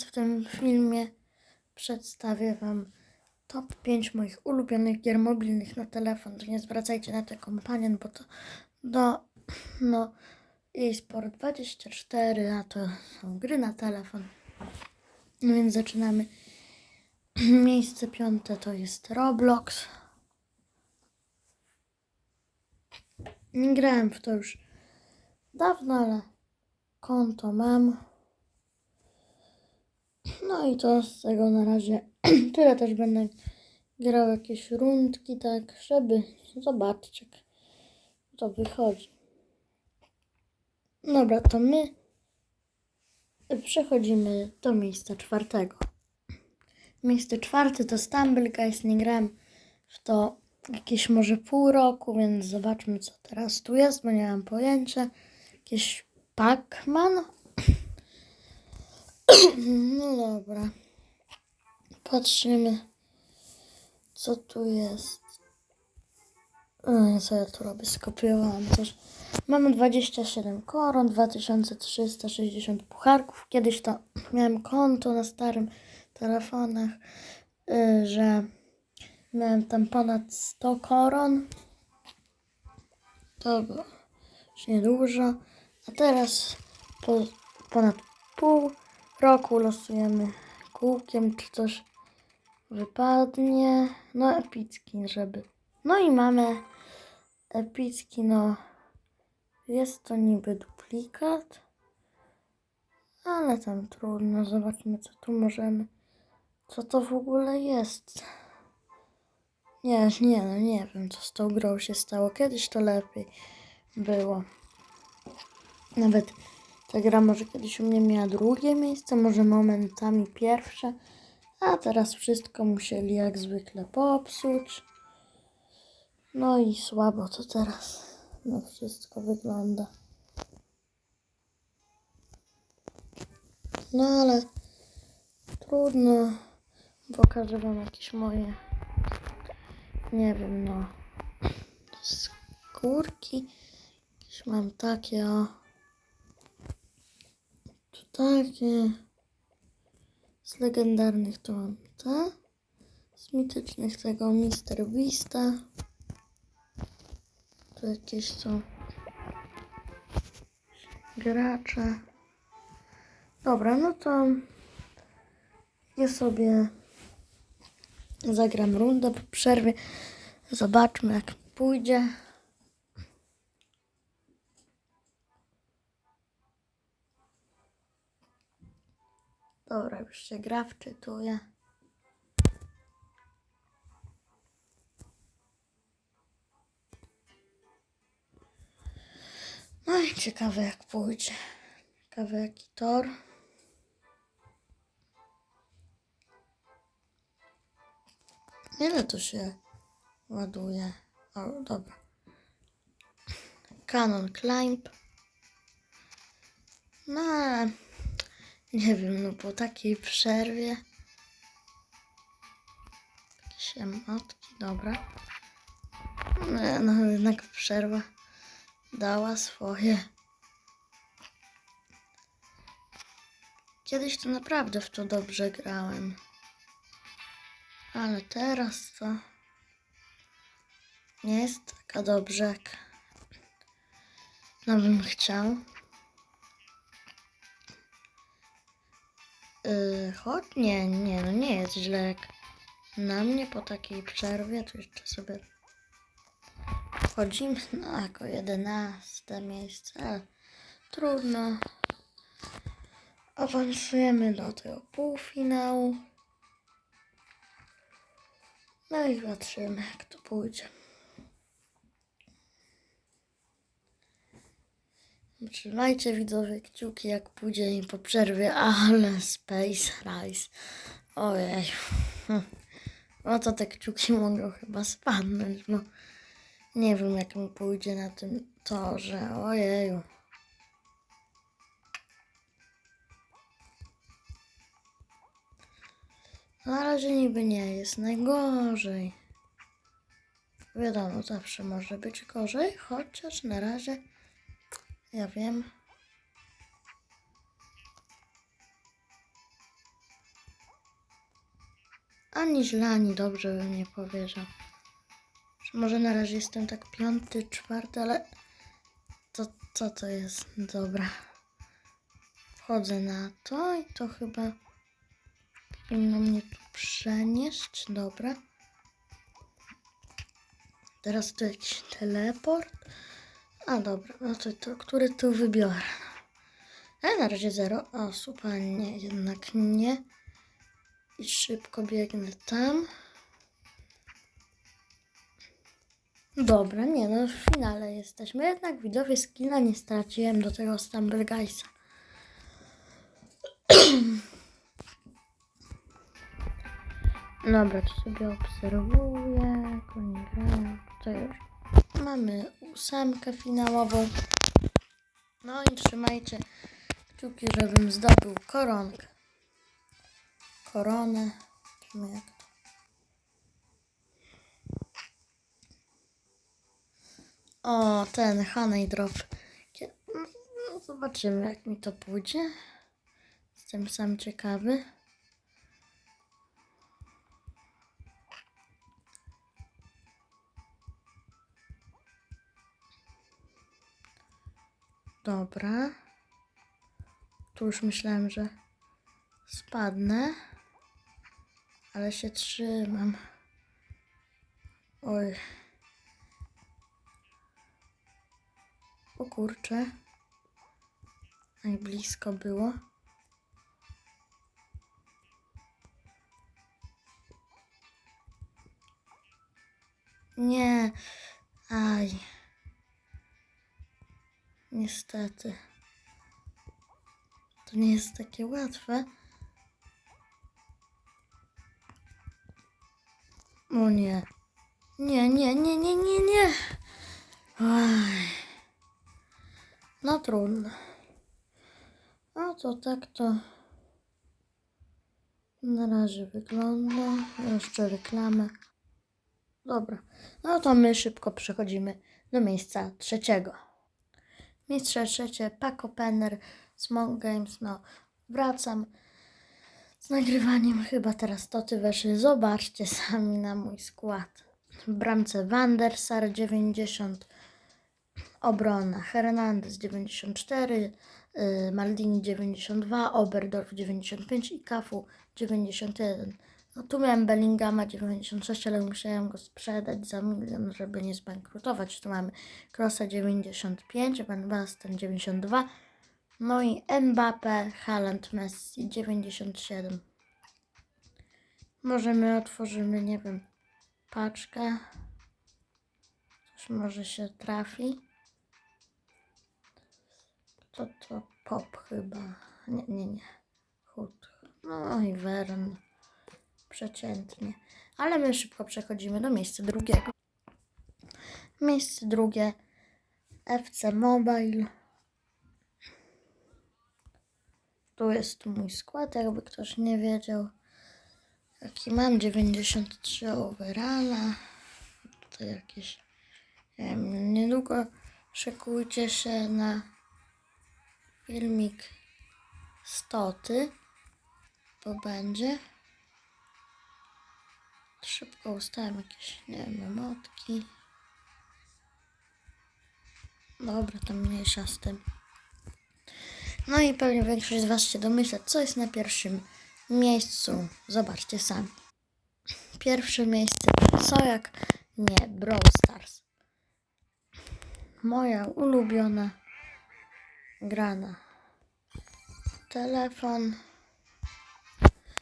W tym filmie przedstawię Wam top 5 moich ulubionych gier mobilnych na telefon. Nie zwracajcie na te kompanion, bo to do no jej Sport 24, a to są gry na telefon. No więc zaczynamy. Miejsce piąte to jest Roblox. Nie grałem w to już dawno, ale konto mam. No i to z tego na razie tyle też będę grał jakieś rundki, tak, żeby zobaczyć jak to wychodzi. Dobra, to my przechodzimy do miejsca czwartego. Miejsce czwarte to Stumble Guys. Nie grałem w to jakieś może pół roku, więc zobaczmy co teraz tu jest, bo nie mam pojęcia. Jakieś Pac-Man? No dobra. Patrzymy, co tu jest. Co ja tu robię? Skopiowałam coś. Mamy 27 koron, 2360 pucharków. Kiedyś to miałem konto na starym telefonach, y, że miałem tam ponad 100 koron. To było już niedużo. A teraz po ponad pół roku losujemy kółkiem, czy coś wypadnie. No epicki, żeby. No i mamy epicki, no jest to niby duplikat, ale tam trudno. Zobaczmy, co tu możemy. Co to w ogóle jest? Nie, nie, no nie wiem, co z tą grą się stało. Kiedyś to lepiej było. Nawet ta gra może kiedyś u mnie miała drugie miejsce, może momentami pierwsze, a teraz wszystko musieli jak zwykle popsuć. No i słabo to teraz no wszystko wygląda. No ale trudno. Pokażę wam jakieś moje, nie wiem, no skórki. Jakieś mam takie, o. Takie. Z legendarnych to mam te. Z mitycznych tego Mister Vista. Tu jakieś są gracze. Dobra, no to ja sobie zagram rundę po przerwie. Zobaczmy jak pójdzie. Dobra, już się gra wczytuje. No i ciekawe jak pójdzie. Ciekawe jaki tor. Ile to się ładuje? O, dobra. Canon Climb. No, nie wiem, no po takiej przerwie. Jakieś emotki, dobra. No, no jednak przerwa dała swoje. Kiedyś to naprawdę w to dobrze grałem. Ale teraz to nie jest taka dobrze, jak no bym chciał. Yy, choć nie, nie, no nie jest źle jak na mnie po takiej przerwie, to jeszcze sobie wchodzimy, no jako jedenaste miejsce, ale trudno. Awansujemy do tego półfinału. No i patrzymy jak to pójdzie. Trzymajcie widzowie kciuki jak pójdzie im po przerwie, ale Space Rise. Ojej. No to te kciuki mogą chyba spadnąć, bo nie wiem jak mi pójdzie na tym torze. Ojeju. Na razie niby nie jest najgorzej. Wiadomo, zawsze może być gorzej, chociaż na razie ja wiem. ani źle, ani dobrze bym nie powiedział. Że może na razie jestem tak piąty, czwarty, ale to co to jest? Dobra. Wchodzę na to i to chyba powinno mnie tu przenieść. Dobra. Teraz tu jakiś teleport. A dobra, no to, to który tu wybiorę? A na razie zero. O, super, nie, jednak nie. I szybko biegnę tam. Dobra, nie no, w finale jesteśmy. Jednak widzowie skilla nie straciłem do tego Stumbleguysa. Dobra, to sobie obserwuję. Koniec gra. To już. Mamy ósemkę finałową. No i trzymajcie kciuki, żebym zdobył koronkę. Koronę. O, ten Honey Drop. No, zobaczymy, jak mi to pójdzie. Jestem sam ciekawy. Dobra. Tu już myślałem, że spadnę. Ale się trzymam. Oj. O kurczę. Aj blisko było. Nie. Aj. Niestety. To nie jest takie łatwe. O nie. Nie, nie, nie, nie, nie, nie. Aj. No trudno. A to tak to na razie wygląda. Jeszcze reklamę. Dobra. No to my szybko przechodzimy do miejsca trzeciego. Miejsce trzecie, Paco Penner, Small Games, no wracam z nagrywaniem chyba teraz Toty Weszy. Zobaczcie sami na mój skład. W bramce Van Sar 90, obrona Hernandez 94, y, Maldini 92, Oberdorf 95 i Kafu 91. No tu miałem Bellingama 96, ale musiałem go sprzedać za milion, żeby nie zbankrutować. Tu mamy Krosa 95, Van Basten 92, no i Mbappe, Haaland, Messi 97. Może my otworzymy, nie wiem, paczkę. Coś może się trafi. To to pop chyba. Nie, nie, nie. Chód. No i Wern. Przeciętnie. Ale my szybko przechodzimy do miejsca drugiego. Miejsce drugie. FC Mobile. Tu jest mój skład, jakby ktoś nie wiedział. Jaki mam 93 overalla. Tutaj jakieś. Nie wiem, niedługo szykujcie się na filmik stoty, bo będzie. Szybko ustałem jakieś, nie wiem, emotki. Dobra, tam mniejsza z tym. No i pewnie większość z Was się domyśla, co jest na pierwszym miejscu. Zobaczcie sami. Pierwsze miejsce, co jak nie, Brawl Stars. Moja ulubiona grana. Telefon.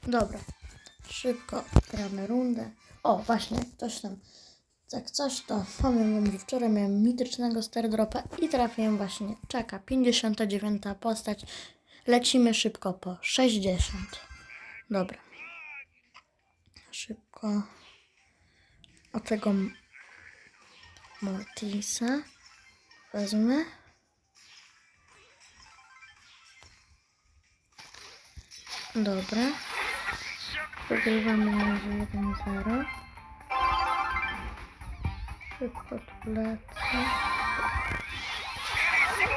Dobra, szybko gramy rundę. O, właśnie, ktoś tam. Jak coś, to wam, że wczoraj miałem mitycznego stardropa i trafiłem właśnie. Czeka, 59 postać. Lecimy szybko po 60. Dobra. Szybko. O tego Mortisa wezmę. Dobra. Wygrywamy na razie 1-0. Szybko tu lecę.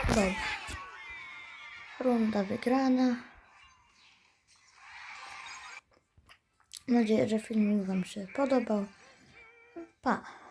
Dobra. Runda wygrana. Mam nadzieję, że filmik Wam się podobał. Pa!